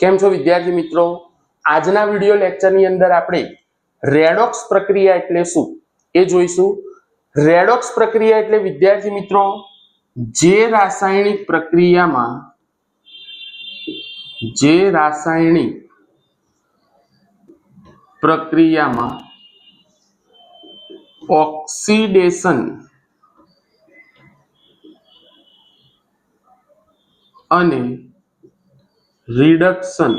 કેમ છો વિદ્યાર્થી મિત્રો? આજના વિડિયો લેક્ચરની અંદર આપણે રેડોક્સ પ્રક્રિયા એટલે શું એ જોઈશું. રેડોક્સ પ્રક્રિયા એટલે વિદ્યાર્થી મિત્રો, જે રાસાયણિક પ્રક્રિયામાં, જે રાસાયણિક પ્રક્રિયામાં ઓક્સિડેશન અને રિડક્શન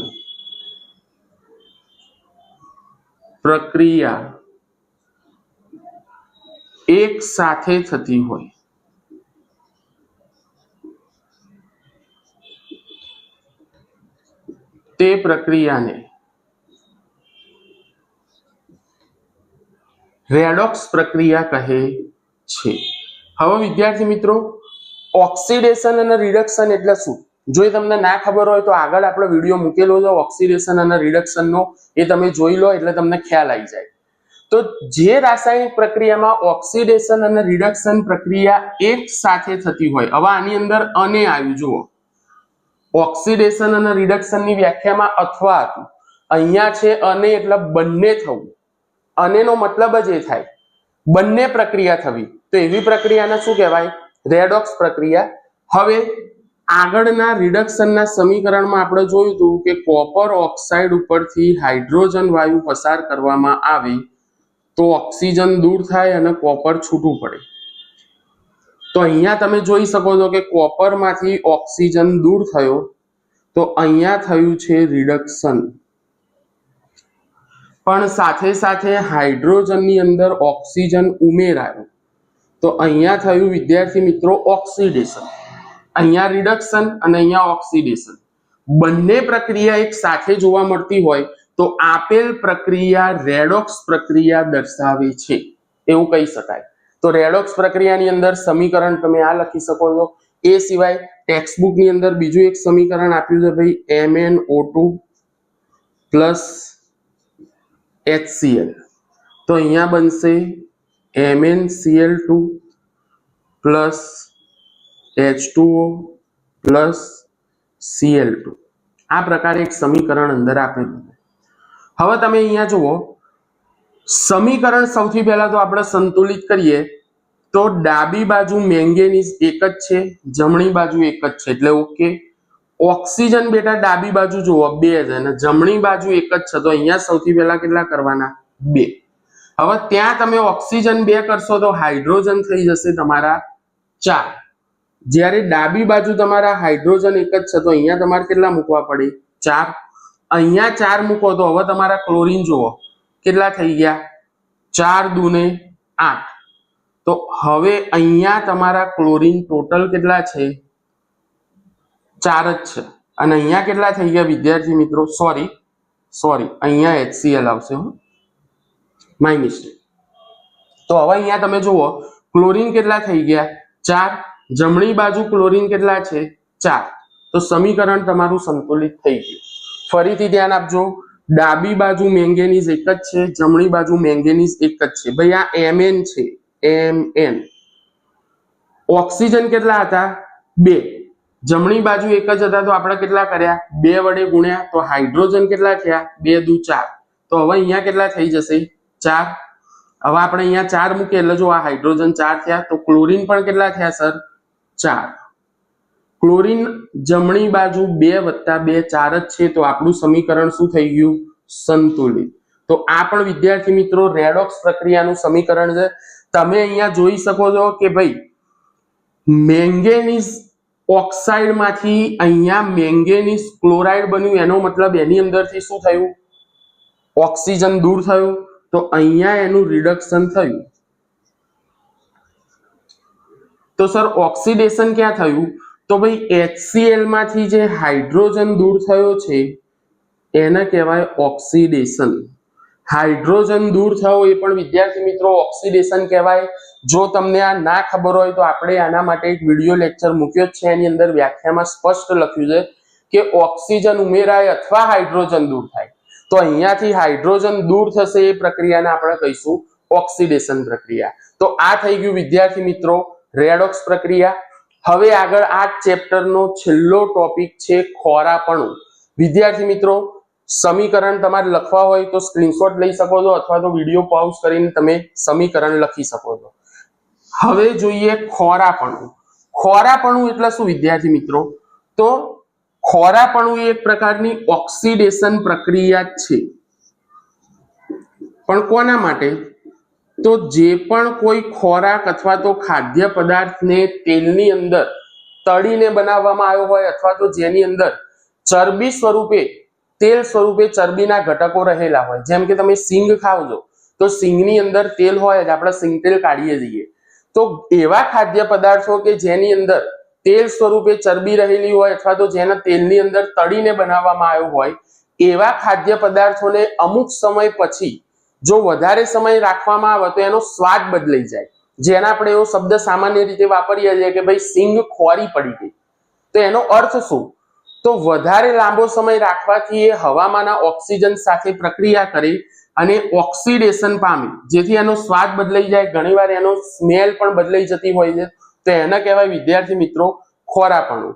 પ્રક્રિયા એક સાથે થતી હોય. તે પ્રક્રિયાને રેડોક્સ પ્રક્રિયા કહે છે. હવે વિદ્યાર્થી મિત્રો, ઓક્સિડેશન અને રિડક્શન એટલે શું? જો એ તમને ના ખબર હોય તો આગળ આપણો વીડિયો મૂકેલો છે ઓક્સિડેશન અને રિડક્શનનો એ તમે જોઈ લો એટલે તમને ખ્યાલ આવી જાય. તો જે રાસાયણિક પ્રક્રિયામાં ઓક્સિડેશન અને રિડક્શન પ્રક્રિયા એક સાથે થતી હોય, હવે આની અંદર અને આવ્યું, જુઓ. ઓક્સિડેશન અને રિડક્શનની વ્યાખ્યામાં અથવા હતું. અહીંયા છે અને એટલે બંને થવું. અનેનો મતલબ જ એ થાય. બંને પ્રક્રિયા થવી. તો એવી પ્રક્રિયાને શું કહેવાય? રેડોક્સ પ્રક્રિયા. હવે આગળના રિડક્શનના સમીકરણમાં આપણે જોયું હતું કે કોપર ઓક્સાઇડ ઉપરથી હાઇડ્રોજન વાયુ પસાર કરવામાં આવે તો ઓક્સિજન દૂર થાય અને કોપર છૂટું પડે. તો અહીંયા તમે જોઈ શકો છો કે કોપરમાંથી ઓક્સિજન દૂર થયો તો અહીંયા થયું છે રિડક્શન પણ સાથે સાથે હાઇડ્રોજનની અંદર ઓક્સિજન ઉમેરાયો. તો અહીંયા થયું વિદ્યાર્થી મિત્રો ઓક્સિડેશન અહીંયા રિડક્શન અને અહીંયા ઓક્સિડેશન બંને પ્રક્રિયા એક સાથે જોવા મળતી હોય તો આપેલ પ્રક્રિયા રેડોક્સ પ્રક્રિયા દર્શાવે છે. એવું કહી શકાય. તો રેડોક્સ પ્રક્રિયાની અંદર સમીકરણ તમે આ લખી શકો છો. એ સિવાય ટેક્સ્ટબુકની અંદર બીજું એક સમીકરણ આપ્યું છે ભાઈ MnO2 પ્લસ એચસીએલ તો અહીંયા બનશે MN CL two plus H2O plus Cl2 આ પ્રકારે એક સમીકરણ અંદર આપેલું હવે તમે અહીંયા જુઓ. સમીકરણ સૌથી પહેલા તો આપણે સંતુલિત કરીએ. તો ડાબી બાજુ મેંગેનીઝ એક જ છે, જમણી બાજુ એક જ છે. એટલે ઓકે ઓક્સિજન બેટા ડાબી બાજુ જુઓ, બે છે અને જમણી બાજુ એક જ છે. તો અહીંયા સૌથી પહેલા કેટલા કરવાના? બે. હવે ત્યાં તમે ઓક્સિજન બે કરશો તો હાઇડ્રોજન થઈ જશે તમારા ચાર. જ્યારે ડાબી બાજુ તમારા હાઇડ્રોજન એક જ છે, તો અહીંયા તમારે કેટલા મૂકવા પડે? ચાર. અહીંયા ચાર મૂકો તો હવે તમારા ક્લોરીન જુઓ. કેટલા થઈ ગયા? ચાર દુને આઠ. તો હવે અહીંયા તમારા ક્લોરીન ટોટલ કેટલા છે? ચાર જ છે. અને અહીંયા કેટલા થઈ ગયા વિદ્યાર્થી મિત્રો? સોરી સોરી, અહીંયા એચસીએલ આવશે હો. માય મિસ્ટેક તો હવે અહીંયા તમે જુઓ, ક્લોરીન કેટલા થઈ ગયા? ચાર. જમણી બાજુ ક્લોરીન કેટલા છે? ચાર. તો સમીકરણ તમારું સંતુલિત થઈ ગયું. ફરીથી ધ્યાન આપજો. ડાબી બાજુ મેંગેનીઝ એક જ છે, જમણી બાજુ મેંગેનીઝ એક જ છે. ભાઈ, આ Mn છે. Mn. ઓક્સિજન કેટલા હતા? બે. જમણી બાજુ એક જ હતા, તો આપણે કેટલા કર્યા? બે વડે ગુણ્યા, તો હાઇડ્રોજન કેટલા થયા? બે દુ ચાર. તો હવે અહીંયા કેટલા થઈ જશે? ચાર. હવે આપણે અહીંયા ચાર મૂકીએ, એટલે જો આ હાઇડ્રોજન ચાર થયા, તો ક્લોરીન પણ કેટલા થયા, સર? ચાર. ક્લોરીન જમણી બાજુ બે વત્તા બે ચાર જ છે, તો આપણું સમીકરણ શું થઈ ગયું? સંતુલિત. તો આ પણ વિદ્યાર્થી મિત્રો રેડોક્સ પ્રક્રિયાનું સમીકરણ છે. તમે અહીંયા જોઈ શકો છો કે ભાઈ, મેંગેનીઝ ઓક્સાઇડમાંથી અહીંયા મેંગેનીઝ ક્લોરાઇડ બન્યું. એનો મતલબ એની અંદરથી શું થયું? ઓક્સિજન દૂર થયું. તો અહીંયા એનું રિડક્શન થયું. તો સર, ઓક્સિડેશન ક્યાં થયું? તો ભાઈ HCl માંથી જે હાઇડ્રોજન દૂર થયો છે, એને કહેવાય ઓક્સિડેશન. હાઇડ્રોજન દૂર થયો એ પણ વિદ્યાર્થી મિત્રો ઓક્સિડેશન કહેવાય. જો તમને આ ના ખબર હોય તો આપણે આના માટે એક વિડિયો લેક્ચર મૂક્યો છે. એની અંદર વ્યાખ્યામાં સ્પષ્ટ લખ્યું છે કે ઓક્સિજન ઉમેરાય અથવા હાઇડ્રોજન દૂર થાય. તો અહીંયાથી હાઇડ્રોજન દૂર થશે એ પ્રક્રિયાને આપણે કહીશું ઓક્સિડેશન પ્રક્રિયા. તો આ થઈ ગયું વિદ્યાર્થી મિત્રો. રેડોક્સ પ્રક્રિયા. હવે આગળ આ ચેપ્ટરનો છેલ્લો ટોપિક છે ખોરાપણું. વિદ્યાર્થી મિત્રો, સમીકરણ તમારે લખવા હોય તો સ્ક્રીનશોટ લઈ શકો છો અથવા તો વીડિયો પોઝ કરીને તમે સમીકરણ લખી શકો છો. હવે જોઈએ ખોરાપણું. ખોરાપણું એટલે શું વિદ્યાર્થી મિત્રો? તો ખોરાપણું એક પ્રકારની ઓક્સિડેશન પ્રક્રિયા છે. પણ કોના માટે? તો જે પણ કોઈ ખોરાક અથવા તો ખાદ્ય પદાર્થને તેલની અંદર તળીને બનાવવામાં આવ્યો હોય અથવા તો જેની અંદર ચરબી સ્વરૂપે, તેલ સ્વરૂપે ચરબીના ઘટકો રહેલા હોય. જેમ કે તમે સિંગ ખાવ છો તો સિંગની અંદર તેલ હોય જ, આપણે સિંગ તેલ કાઢીએ છીએ તો એવા ખાદ્ય પદાર્થો કે જેની અંદર તેલ સ્વરૂપે ચરબી રહેલી હોય અથવા તો જેના તેલની અંદર તળીને બનાવવામાં આવ્યો હોય, એવા ખાદ્ય પદાર્થોને અમુક સમય પછી જો વધારે સમય રાખવામાં આવે તો એનો સ્વાદ બદલાઈ જાય. જેના આપણે એવો શબ્દ સામાન્ય રીતે વાપરીએ છીએ કે ભાઈ સિંગ ખોરી પડી ગઈ. તો એનો અર્થ શું? તો વધારે લાંબો સમય રાખવાથી એ હવામાંના ઓક્સિજન સાથે પ્રક્રિયા કરી અને ઓક્સિડેશન પામે. જેથી એનો સ્વાદ બદલાઈ જાય. ઘણીવાર એનો સ્મેલ પણ બદલાઈ જતી હોય છે. તો એને કહેવાય વિદ્યાર્થી મિત્રો ખોરાપણું.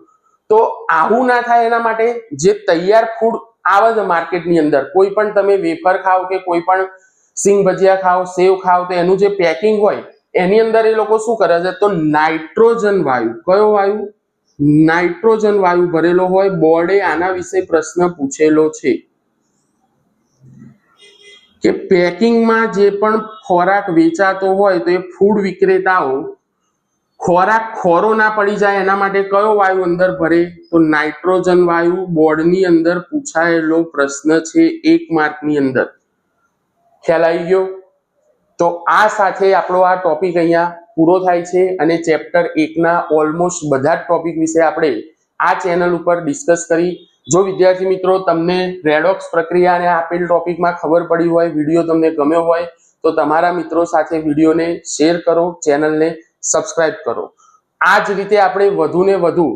તો આવું ના થાય એના માટે જે તૈયાર ફૂડ આવે છે માર્કેટની અંદર, કોઈ પણ તમે વેફર ખાઓ કે કોઈ પણ સિંગ ભજીયા ખાઓ, સેવ ખાઓ, તો એનું જે પેકિંગ હોય, એની અંદર એ લોકો શું કરે છે? તો નાઇટ્રોજન વાયુ. કયો વાયુ? નાઇટ્રોજન વાયુ ભરેલો હોય, બોર્ડે આના વિશે પ્રશ્ન પૂછેલો છે. કે પેકિંગમાં જે પણ ખોરાક વેચાતો હોય, તો એ ફૂડ વિક્રેતાઓ ખોરાક ખોરો ના પડી જાય, એના માટે કયો વાયુ અંદર ભરે? તો નાઇટ્રોજન વાયુ બોર્ડની અંદર પૂછાયેલો પ્રશ્ન છે, એક માર્કની અંદર. ખ્યાલ ગયો? તો આ સાથે આપણો આ ટોપિક અહીંયા પૂરો થાય છે અને ચેપ્ટર એકના ઓલમોસ્ટ બધા જ ટોપિક વિશે આપણે આ ચેનલ ઉપર ડિસ્કસ કરી. જો વિદ્યાર્થી મિત્રો તમને રેડોક્સ પ્રક્રિયા અને આપેલ ટોપિકમાં ખબર પડી હોય વીડિયો તમને ગમ્યો હોય, તો તમારા મિત્રો સાથે વિડીયોને શેર કરો ચેનલને સબસ્ક્રાઇબ કરો. આ જ રીતે આપણે વધુને વધુ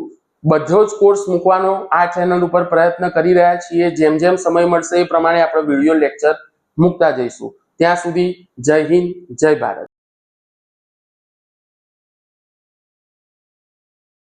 બધો જ કોર્સ મૂકવાનો આ ચેનલ ઉપર પ્રયત્ન કરી રહ્યા છીએ. જેમ જેમ સમય મળશે એ પ્રમાણે આપણે વીડિયો લેક્ચર મૂકતા જઈશું. ત્યાં સુધી જય હિન્દ જય ભારત.